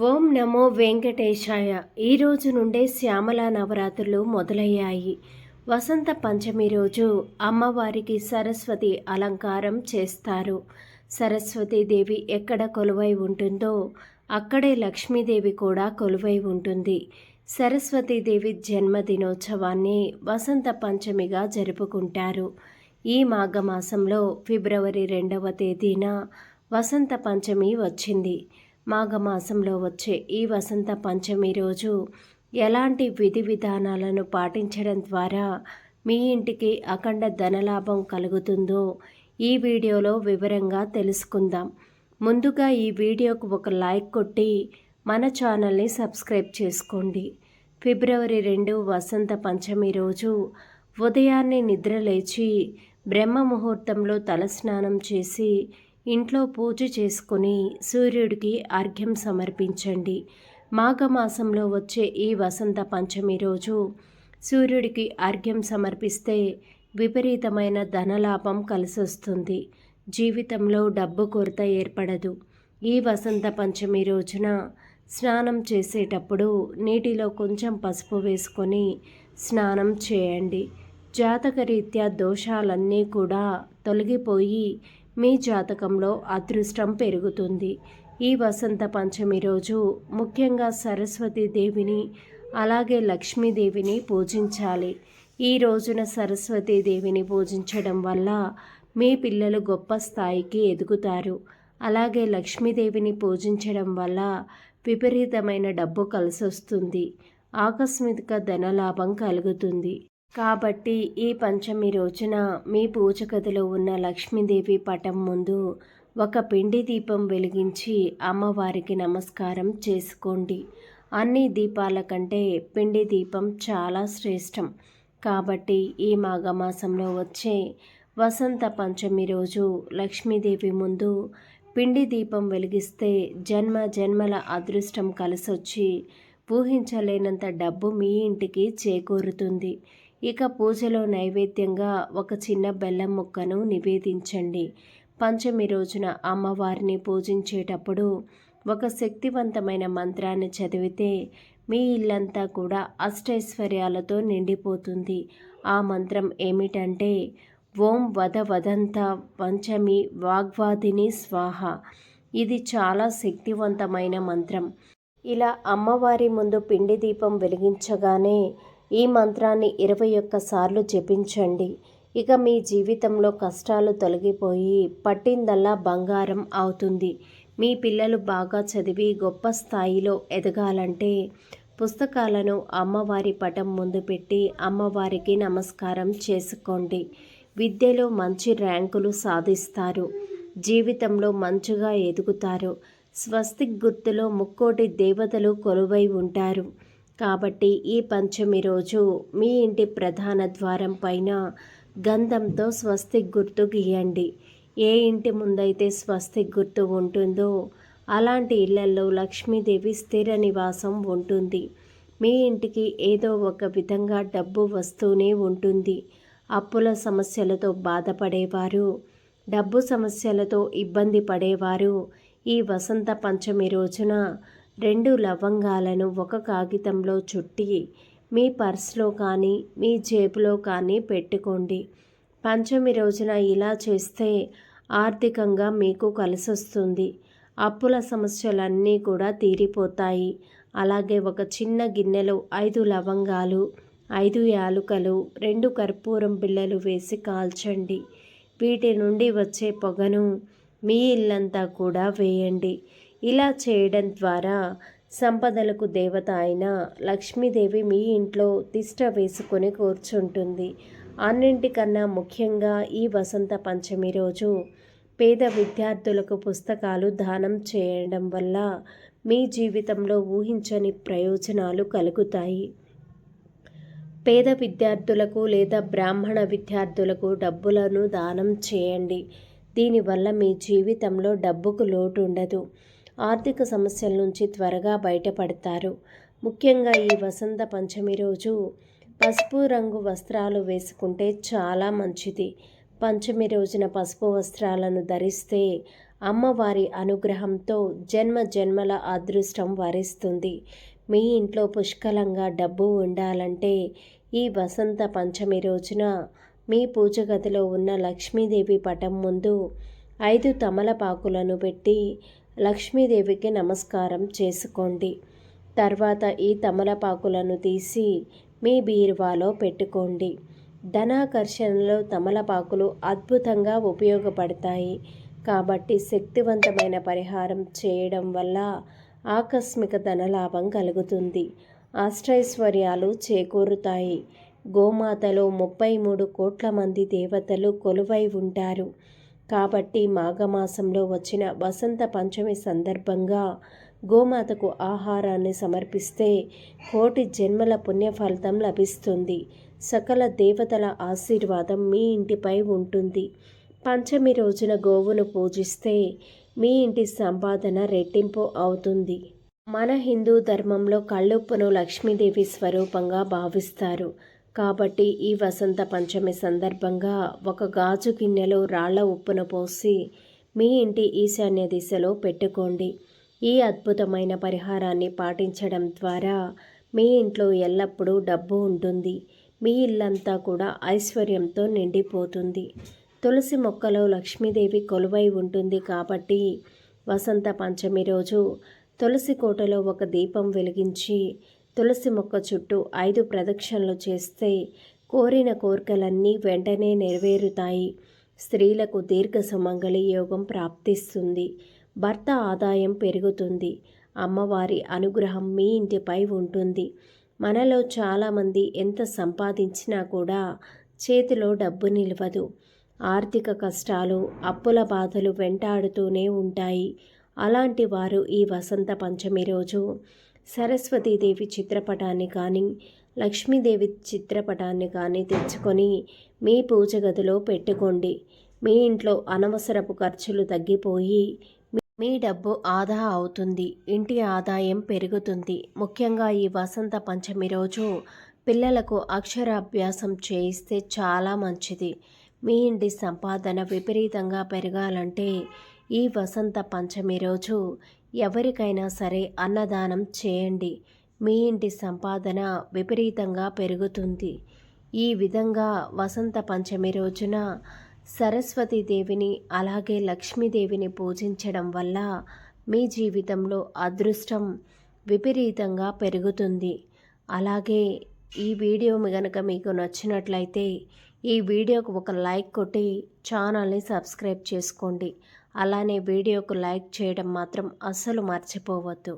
ఓం నమో వెంకటేశాయ. ఈ రోజు నుండే శ్యామల నవరాత్రులు మొదలయ్యాయి. వసంత పంచమి రోజు అమ్మవారికి సరస్వతి అలంకారం చేస్తారు. సరస్వతీదేవి ఎక్కడ కొలువై ఉంటుందో అక్కడే లక్ష్మీదేవి కూడా కొలువై ఉంటుంది. సరస్వతీదేవి జన్మదినోత్సవాన్ని వసంత పంచమిగా జరుపుకుంటారు. ఈ మాఘమాసంలో ఫిబ్రవరి రెండవ తేదీన వసంత పంచమి వచ్చింది. మాఘమాసంలో వచ్చే ఈ వసంత పంచమి రోజు ఎలాంటి విధి విధానాలను పాటించడం ద్వారా మీ ఇంటికి అఖండ ధనలాభం కలుగుతుందో ఈ వీడియోలో వివరంగా తెలుసుకుందాం. ముందుగా ఈ వీడియోకు ఒక లైక్ కొట్టి మన ఛానల్ని సబ్స్క్రైబ్ చేసుకోండి. ఫిబ్రవరి రెండు వసంత పంచమి రోజు ఉదయాన్నే నిద్ర లేచి బ్రహ్మ ముహూర్తంలో తలస్నానం చేసి ఇంట్లో పూజ చేసుకుని సూర్యుడికి అర్ఘ్యం సమర్పించండి. మాఘమాసంలో వచ్చే ఈ వసంత పంచమి రోజు సూర్యుడికి అర్ఘ్యం సమర్పిస్తే విపరీతమైన ధనలాభం కలిసొస్తుంది. జీవితంలో డబ్బు కొరత ఏర్పడదు. ఈ వసంత పంచమి రోజున స్నానం చేసేటప్పుడు నీటిలో కొంచెం పసుపు వేసుకొని స్నానం చేయండి. జాతకరీత్యా దోషాలన్నీ కూడా తొలగిపోయి మీ జాతకంలో అదృష్టం పెరుగుతుంది. ఈ వసంత పంచమి రోజు ముఖ్యంగా సరస్వతి దేవిని అలాగే లక్ష్మీదేవిని పూజించాలి. ఈ రోజున సరస్వతి దేవిని పూజించడం వల్ల మీ పిల్లలు గొప్ప స్థాయికి ఎదుగుతారు. అలాగే లక్ష్మీదేవిని పూజించడం వల్ల విపరీతమైన డబ్బు కలిసొస్తుంది. ఆకస్మిక ధనలాభం కలుగుతుంది. కాబట్టి ఈ పంచమి రోజున మీ పూజ గదిలో ఉన్న లక్ష్మీదేవి పటం ముందు ఒక పిండి దీపం వెలిగించి అమ్మవారికి నమస్కారం చేసుకోండి. అన్ని దీపాల కంటే పిండి దీపం చాలా శ్రేష్టం. కాబట్టి ఈ మాఘమాసంలో వచ్చే వసంత పంచమి రోజు లక్ష్మీదేవి ముందు పిండి దీపం వెలిగిస్తే జన్మ జన్మల అదృష్టం కలిసొచ్చి ఊహించలేనంత డబ్బు మీ ఇంటికి చేకూరుతుంది. ఇక పూజలో నైవేద్యంగా ఒక చిన్న బెల్లం ముక్కను నివేదించండి. పంచమి రోజున అమ్మవారిని పూజించేటప్పుడు ఒక శక్తివంతమైన మంత్రాన్ని చదివితే మీ ఇల్లంతా కూడా అష్టైశ్వర్యాలతో నిండిపోతుంది. ఆ మంత్రం ఏమిటంటే ఓం వద వదంత పంచమి వాగ్వాదిని స్వాహ. ఇది చాలా శక్తివంతమైన మంత్రం. ఇలా అమ్మవారి ముందు పిండి దీపం వెలిగించగానే ఈ మంత్రాన్ని ఇరవై ఒక్కసార్లు జపించండి. ఇక మీ జీవితంలో కష్టాలు తొలగిపోయి పట్టిందల్లా బంగారం అవుతుంది. మీ పిల్లలు బాగా చదివి గొప్ప స్థాయిలో ఎదగాలంటే పుస్తకాలను అమ్మవారి పటం ముందు పెట్టి అమ్మవారికి నమస్కారం చేసుకోండి. విద్యలో మంచి ర్యాంకులు సాధిస్తారు. జీవితంలో మంచిగా ఎదుగుతారు. స్వస్తిక్ గుర్తులో ముక్కోటి దేవతలు కొలువై ఉంటారు. కాబట్టి ఈ పంచమి రోజు మీ ఇంటి ప్రధాన ద్వారం పైన గంధంతో స్వస్తిక్ గుర్తు గీయండి. ఏ ఇంటి ముందైతే స్వస్తిక్ గుర్తు ఉంటుందో అలాంటి ఇళ్ళలో లక్ష్మీదేవి స్థిర నివాసం ఉంటుంది. మీ ఇంటికి ఏదో ఒక విధంగా డబ్బు వస్తూనే ఉంటుంది. అప్పుల సమస్యలతో బాధపడేవారు డబ్బు సమస్యలతో ఇబ్బంది పడేవారు ఈ వసంత పంచమి రోజున రెండు లవంగాలను ఒక కాగితంలో చుట్టి మీ పర్స్లో కానీ మీ జేబులో కానీ పెట్టుకోండి. పంచమి రోజున ఇలా చేస్తే ఆర్థికంగా మీకు కలిసొస్తుంది. అప్పుల సమస్యలన్నీ కూడా తీరిపోతాయి. అలాగే ఒక చిన్న గిన్నెలో ఐదు లవంగాలు ఐదు యాలుకలు రెండు కర్పూరం బిళ్ళలు వేసి కాల్చండి. వీటి నుండి వచ్చే పొగను మీ ఇల్లంతా కూడా వేయండి. ఇలా చేయడం ద్వారా సంపదలకు దేవత అయిన లక్ష్మీదేవి మీ ఇంట్లో తిష్ట వేసుకొని కూర్చుంటుంది. అన్నింటికన్నా ముఖ్యంగా ఈ వసంత పంచమి రోజు పేద విద్యార్థులకు పుస్తకాలు దానం చేయడం వల్ల మీ జీవితంలో ఊహించని ప్రయోజనాలు కలుగుతాయి. పేద విద్యార్థులకు లేదా బ్రాహ్మణ విద్యార్థులకు డబ్బులను దానం చేయండి. దీనివల్ల మీ జీవితంలో డబ్బుకు లోటు ఉండదు ఆర్థిక సమస్యల నుంచి త్వరగా బయటపడతారు. ముఖ్యంగా ఈ వసంత పంచమి రోజు పసుపు రంగు వస్త్రాలు వేసుకుంటే చాలా మంచిది. పంచమి రోజున పసుపు వస్త్రాలను ధరిస్తే అమ్మవారి అనుగ్రహంతో జన్మ జన్మల అదృష్టం వరిస్తుంది. మీ ఇంట్లో పుష్కలంగా డబ్బు ఉండాలంటే ఈ వసంత పంచమి రోజున మీ పూజ గదిలో ఉన్న లక్ష్మీదేవి పటం ముందు ఐదు తమలపాకులను పెట్టి లక్ష్మీదేవికి నమస్కారం చేసుకోండి. తర్వాత ఈ తమలపాకులను తీసి మీ బీరువాలో పెట్టుకోండి. ధనాకర్షణలో తమలపాకులు అద్భుతంగా ఉపయోగపడతాయి. కాబట్టి శక్తివంతమైన పరిహారం చేయడం వల్ల ఆకస్మిక ధనలాభం కలుగుతుంది. అష్టైశ్వర్యాలు చేకూరుతాయి. గోమాతలో ముప్పై మూడు కోట్ల మంది దేవతలు కొలువై ఉంటారు. కాబట్టి మాఘమాసంలో వచ్చిన వసంత పంచమి సందర్భంగా గోమాతకు ఆహారాన్ని సమర్పిస్తే కోటి జన్మల పుణ్యఫలితం లభిస్తుంది. సకల దేవతల ఆశీర్వాదం మీ ఇంటిపై ఉంటుంది. పంచమి రోజున గోవును పూజిస్తే మీ ఇంటి సంపాదన రెట్టింపు అవుతుంది. మన హిందూ ధర్మంలో కళ్ళుప్పును లక్ష్మీదేవి స్వరూపంగా భావిస్తారు. కాబట్టి ఈ వసంత పంచమి సందర్భంగా ఒక గాజు గిన్నెలో రాళ్ళ ఉప్పును పోసి మీ ఇంటి ఈశాన్య దిశలో పెట్టుకోండి. ఈ అద్భుతమైన పరిహారాన్ని పాటించడం ద్వారా మీ ఇంట్లో ఎల్లప్పుడూ డబ్బు ఉంటుంది. మీ ఇల్లంతా కూడా ఐశ్వర్యంతో నిండిపోతుంది. తులసి మొక్కలో లక్ష్మీదేవి కొలువై ఉంటుంది కాబట్టి వసంత పంచమి రోజు తులసి కోటలో ఒక దీపం వెలిగించి తులసి మొక్క చుట్టూ ఐదు ప్రదక్షిణలు చేస్తే కోరిన కోరికలన్నీ వెంటనే నెరవేరుతాయి. స్త్రీలకు దీర్ఘ సుమంగళి యోగం ప్రాప్తిస్తుంది. భర్త ఆదాయం పెరుగుతుంది. అమ్మవారి అనుగ్రహం మీ ఇంటిపై ఉంటుంది. మనలో చాలామంది ఎంత సంపాదించినా కూడా చేతిలో డబ్బు నిలవదు. ఆర్థిక కష్టాలు అప్పుల బాధలు వెంటాడుతూనే ఉంటాయి. అలాంటి వారు ఈ వసంత పంచమి రోజు సరస్వతీదేవి చిత్రపటాన్ని కానీ లక్ష్మీదేవి చిత్రపటాన్ని కానీ తెచ్చుకొని మీ పూజ గదిలో పెట్టుకోండి. మీ ఇంట్లో అనవసరపు ఖర్చులు తగ్గిపోయి మీ డబ్బు ఆదా అవుతుంది. ఇంటి ఆదాయం పెరుగుతుంది. ముఖ్యంగా ఈ వసంత పంచమి రోజు పిల్లలకు అక్షరాభ్యాసం చేయిస్తే చాలా మంచిది. మీ ఇంటి సంపాదన విపరీతంగా పెరగాలంటే ఈ వసంత పంచమి రోజు ఎవరికైనా సరే అన్నదానం చేయండి. మీ ఇంటి సంపాదన విపరీతంగా పెరుగుతుంది. ఈ విధంగా వసంత పంచమి రోజున సరస్వతీదేవిని అలాగే లక్ష్మీదేవిని పూజించడం వల్ల మీ జీవితంలో అదృష్టం విపరీతంగా పెరుగుతుంది. అలాగే ఈ వీడియో కనుక మీకు నచ్చినట్లయితే ఈ వీడియోకు ఒక లైక్ కొట్టి ఛానల్ని సబ్స్క్రైబ్ చేసుకోండి. అలానే వీడియోకు లైక్ చేయడం మాత్రం అస్సలు మర్చిపోవద్దు.